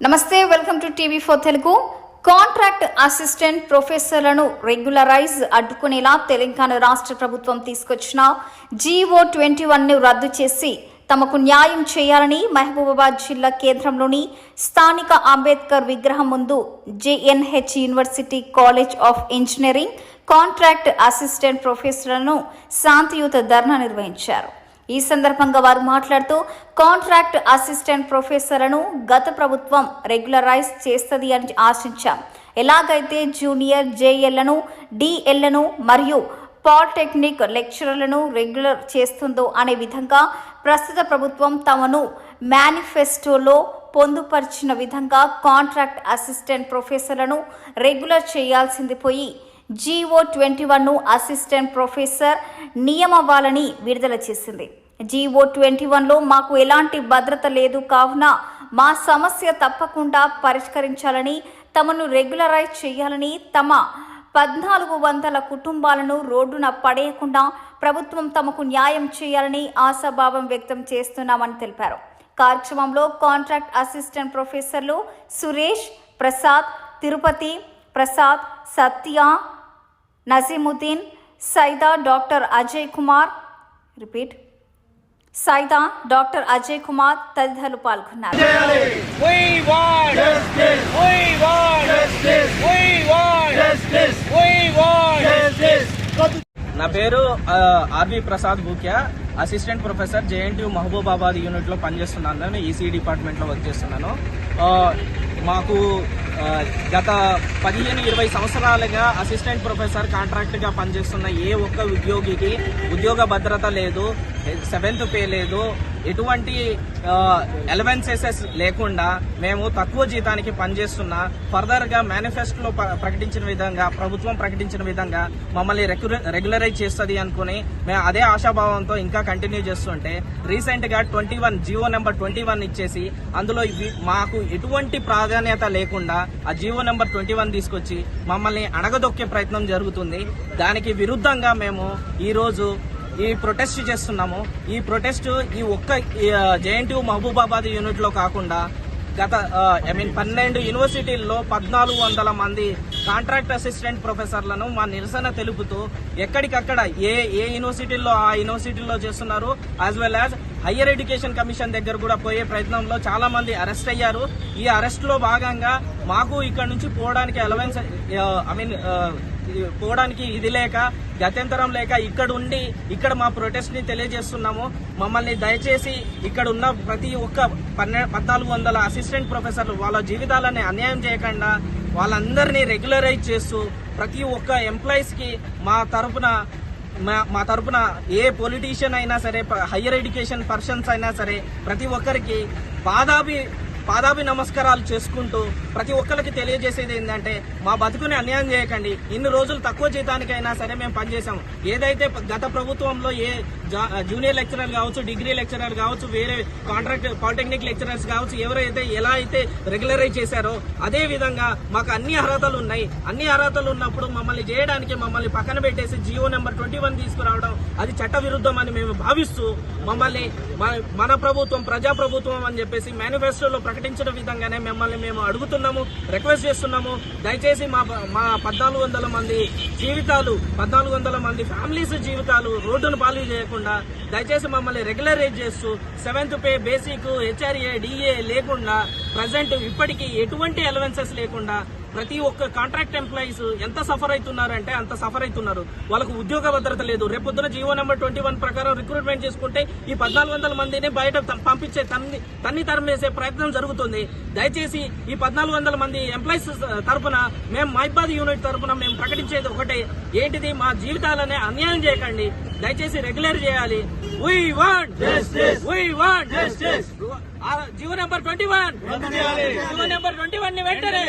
నమస్తే welcome to TV four Telugu. Contract assistant ప్రొఫెసర్లను regularise అడ్డుకునేలా తెలంగాణ రాష్ట్ర ప్రభుత్వం తీసుకొచ్చిన జీవో ట్వంటీ వన్ను రద్దు చేసి తమకు న్యాయం చేయాలని మహబూబాబాద్ జిల్లా కేంద్రంలోని స్థానిక అంబేద్కర్ విగ్రహం ముందు JNH university college of engineering contract assistant ప్రొఫెసర్లను శాంతియుత ధర్నా నిర్వహించారు. ఈ సందర్భంగా వారు మాట్లాడుతూ కాంట్రాక్ట్ అసిస్టెంట్ ప్రొఫెసర్లను గత ప్రభుత్వం రెగ్యులరైజ్ చేస్తుంది అని ఆశించాం. ఎలాగైతే జూనియర్ జేఎల్లను డిఎల్లను మరియు పాలిటెక్నిక్ లెక్చరర్లను రెగ్యులర్ చేస్తుందో అనే విధంగా ప్రస్తుత ప్రభుత్వం తమను మేనిఫెస్టోలో పొందుపరిచిన విధంగా కాంట్రాక్ట్ అసిస్టెంట్ ప్రొఫెసర్లను రెగ్యులర్ చేయాల్సింది పోయి జీవో ట్వంటీ వన్ను అసిస్టెంట్ ప్రొఫెసర్ నియమవాలని విడుదల చేసింది. జీవో ట్వంటీ వన్లో మాకు ఎలాంటి భద్రత లేదు కావున మా సమస్య తప్పకుండా పరిష్కరించాలని తమను రెగ్యులరైజ్ చేయాలని తమ పద్నాలుగు వందల కుటుంబాలను రోడ్డున పడేయకుండా ప్రభుత్వం తమకు న్యాయం చేయాలని ఆశాభావం వ్యక్తం చేస్తున్నామని తెలిపారు. కార్యక్రమంలో కాంట్రాక్ట్ అసిస్టెంట్ ప్రొఫెసర్లు Suresh Prasad Tirupati Prasad Satya Nazimuddin Saida doctor Ajay Kumar. Repeat. Saida doctor Ajay Kumar తదితరులు పాల్గొన్నారు. నా పేరు RV Prasad Bhukya assistant professor JNTU Mahabubabad యూనిట్లో పనిచేస్తున్నాను. నేను ఈసీ డిపార్ట్మెంట్లో వర్క్ చేస్తున్నాను. మాకు గత పదిహేను ఇరవై సంవత్సరాలుగా అసిస్టెంట్ ప్రొఫెసర్ కాంట్రాక్ట్గా పనిచేస్తున్న ఏ ఒక్క ఉద్యోగికి ఉద్యోగ భద్రత లేదు. సెవెంత్ పే లేదు. ఎటువంటి ఎలవెన్సెసెస్ లేకుండా మేము తక్కువ జీతానికి పనిచేస్తున్నా ఫర్దర్గా మేనిఫెస్టోలో ప- ప్రకటించిన విధంగా ప్రభుత్వం ప్రకటించిన విధంగా మమ్మల్ని రెగ్యులరైజ్ చేస్తుంది అనుకుని మేము అదే ఆశాభావంతో ఇంకా కంటిన్యూ చేస్తుంటే రీసెంట్గా twenty one GO number twenty one ఇచ్చేసి అందులో మాకు ఎటువంటి ప్రాధాన్యత లేకుండా ఆ జియో నెంబర్ ట్వంటీ వన్ తీసుకొచ్చి మమ్మల్ని అణగదొక్కే ప్రయత్నం జరుగుతుంది. దానికి విరుద్ధంగా మేము ఈరోజు ఈ ప్రొటెస్ట్ చేస్తున్నాము. ఈ ప్రొటెస్ట్ ఈ ఒక్క జేఎన్టీయూ మహబూబాబాద్ యూనిట్లో కాకుండా గత ఐ మీన్ పన్నెండు యూనివర్సిటీల్లో పద్నాలుగు వందల మంది కాంట్రాక్ట్ అసిస్టెంట్ ప్రొఫెసర్లను మా నిరసన తెలుపుతూ ఎక్కడికక్కడ ఏ ఏ యూనివర్సిటీల్లో ఆ యూనివర్సిటీల్లో చేస్తున్నారు as well as higher education commission దగ్గర కూడా పోయే ప్రయత్నంలో చాలా మంది అరెస్ట్ అయ్యారు. ఈ అరెస్ట్లో భాగంగా మాకు ఇక్కడ నుంచి పోవడానికి అలవెన్స్ ఐ మీన్ పోవడానికి ఇది లేక గత్యంతరం లేక ఇక్కడ ఉండి ఇక్కడ మా ప్రొటెస్ట్ని తెలియజేస్తున్నాము. మమ్మల్ని దయచేసి ఇక్కడ ఉన్న ప్రతి ఒక్క పన్నె పద్నాలుగు వందల అసిస్టెంట్ ప్రొఫెసర్లు వాళ్ళ జీవితాలని అన్యాయం చేయకుండా వాళ్ళందరినీ రెగ్యులరైజ్ చేస్తూ ప్రతి ఒక్క ఎంప్లాయీస్కి మా తరపున మా మా తరపున ఏ పొలిటీషియన్ అయినా సరే హయ్యర్ ఎడ్యుకేషన్ పర్సన్స్ అయినా సరే ప్రతి ఒక్కరికి పాదాభి పాదాభి నమస్కారాలు చేసుకుంటూ ప్రతి ఒక్కరికి తెలియజేసేది ఏంటంటే మా బతుకుని అన్యాయం చేయకండి. ఇన్ని రోజులు తక్కువ జీతానికైనా సరే మేము పనిచేసాము ఏదైతే గత ప్రభుత్వంలో ఏ జూనియర్ లెక్చరర్ కావచ్చు డిగ్రీ లెక్చరర్ కావచ్చు వేరే కాంట్రాక్ట్ పాలిటెక్నిక్ లెక్చరర్స్ కావచ్చు ఎవరైతే ఎలా అయితే రెగ్యులరైజ్ చేశారో అదే విధంగా మాకు అన్ని అర్హతలు ఉన్నాయి. అన్ని అర్హతలు ఉన్నప్పుడు మమ్మల్ని చేయడానికి మమ్మల్ని పక్కన పెట్టేసి జియో నెంబర్ ట్వంటీ వన్ తీసుకురావడం అది చట్ట విరుద్ధం అని మేము భావిస్తూ మమ్మల్ని మన- మన ప్రభుత్వం ప్రజా ప్రభుత్వం అని చెప్పేసి మేనిఫెస్టోలో ప్రకటించిన విధంగానే మిమ్మల్ని మేము అడుగుతున్నాము రిక్వెస్ట్ చేస్తున్నాము. దయచేసి మా మా పద్నాలుగు వందల మంది జీవితాలు పద్నాలుగు వందల మంది ఫ్యామిలీస్ జీవితాలు రోడ్డును పాలు చేయకుండా దయచేసి మమ్మల్ని రెగ్యులరైజ్ చేస్తూ seventh pay basic HRA DA లేకుండా ప్రజెంట్ ఇప్పటికీ ఎటువంటి అలవెన్సెస్ లేకుండా ప్రతి ఒక్క కాంట్రాక్ట్ ఎంప్లాయీస్ ఎంత సఫర్ అవుతున్నారంటే అంత సఫర్ అవుతున్నారు. వాళ్ళకు ఉద్యోగ భద్రత లేదు. రేపొద్దున జీవో నెంబర్ ట్వంటీ వన్ ప్రకారం రిక్రూట్మెంట్ చేసుకుంటే ఈ పద్నాలుగు వందల మందిని బయట త- పంపించే తన్ని తన్ని తరమేసే ప్రయత్నం జరుగుతుంది. దయచేసి ఈ పద్నాలుగు వందల మంది ఎంప్లాయీస్ తరఫున మేము మైబాద్ యూనిట్ తరఫున మేము ప్రకటించేది ఒకటే. ఏంటిది? మా జీవితాలనే అన్యాయం చేయకండి. దయచేసి రెగ్యులర్ చేయాలి. We want Justice! We want Justice! GO number twenty one. GO number twenty వన్ని వెంటనే.